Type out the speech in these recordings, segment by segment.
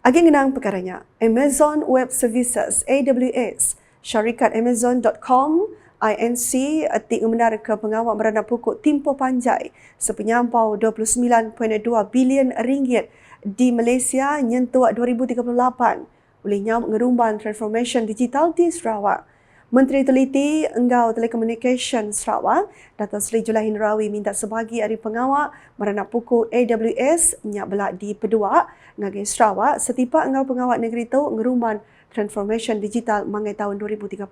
Ageng ngenang perkaranya, Amazon Web Services AWS, syarikat Amazon.com, INC, tik menarik ke pengawal merana pokok Timpo Panjai sepenyampau 29.2 bilion ringgit di Malaysia nyentuh 2038 olehnya ngerumban transformation digital di Sarawak. Menteri Teliti Enggau Telekomunikasi Sarawak, Dato' Seri Julahin Rawi minta sebagi hari pengawal merana pokok AWS nyak belak di Pedua ngagai Sarawak setipa Enggau pengawal negeri tu ngerumban transformation digital mangai tahun 2030.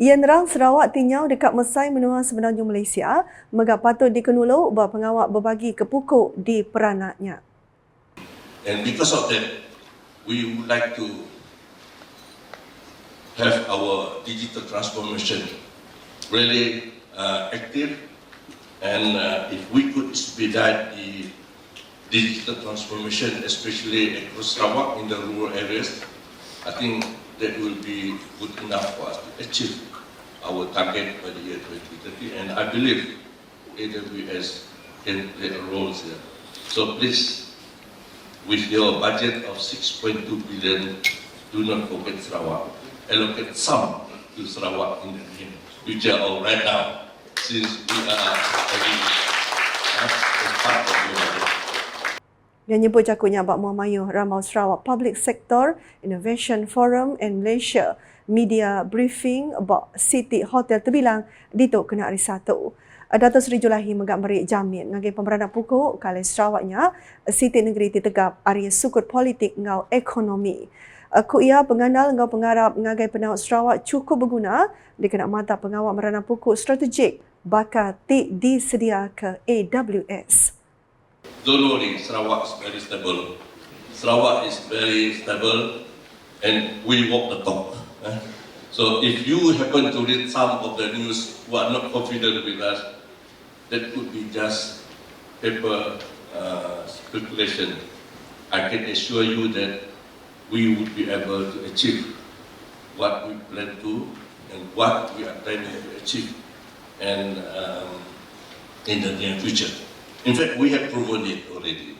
Ia nerang Sarawak tinyau dekat mesai menua sebenarnya Malaysia, mega patut dikenulu bahawa pengawal berbagi ke pokok di peranaknya. And because of that, we would like to have our digital transformation really uh, active. And uh, if we could speed up the digital transformation, especially across Sarawak in the rural areas, I think that will be good enough for us to achieve our target by the year 2030. And I believe AWS can play a role here. So please, with your budget of 6.2 billion, do not forget Sarawak. Allocate some to Sarawak in the near future or right now, since we are. Yang nyebut jakunya Abang Muhammayu Ramau Sarawak Public Sector Innovation Forum in Malaysia Media Briefing about City Hotel Terbilang di Tok Kena Hari Satu. Dato' Seri Julahi megak merik jamin ngagai pemberana pukul kali Sarawaknya Siti Negeri Titegap area sukut politik ngau ekonomi. Ku ia pengandal ngau pengarap ngagai penaut Sarawak cukup berguna dikena mata pengawal merana pukul strategik bakal ti disedia ke AWS. Don't worry, Sarawak is very stable. Sarawak is very stable and we walk the talk. eh. So if you happen to read some of the news who are not confident with us, that could be just paper uh, speculation. I can assure you that we would be able to achieve what we plan to and what we are planning to achieve and um, in the near future. In fact, we have proven it already.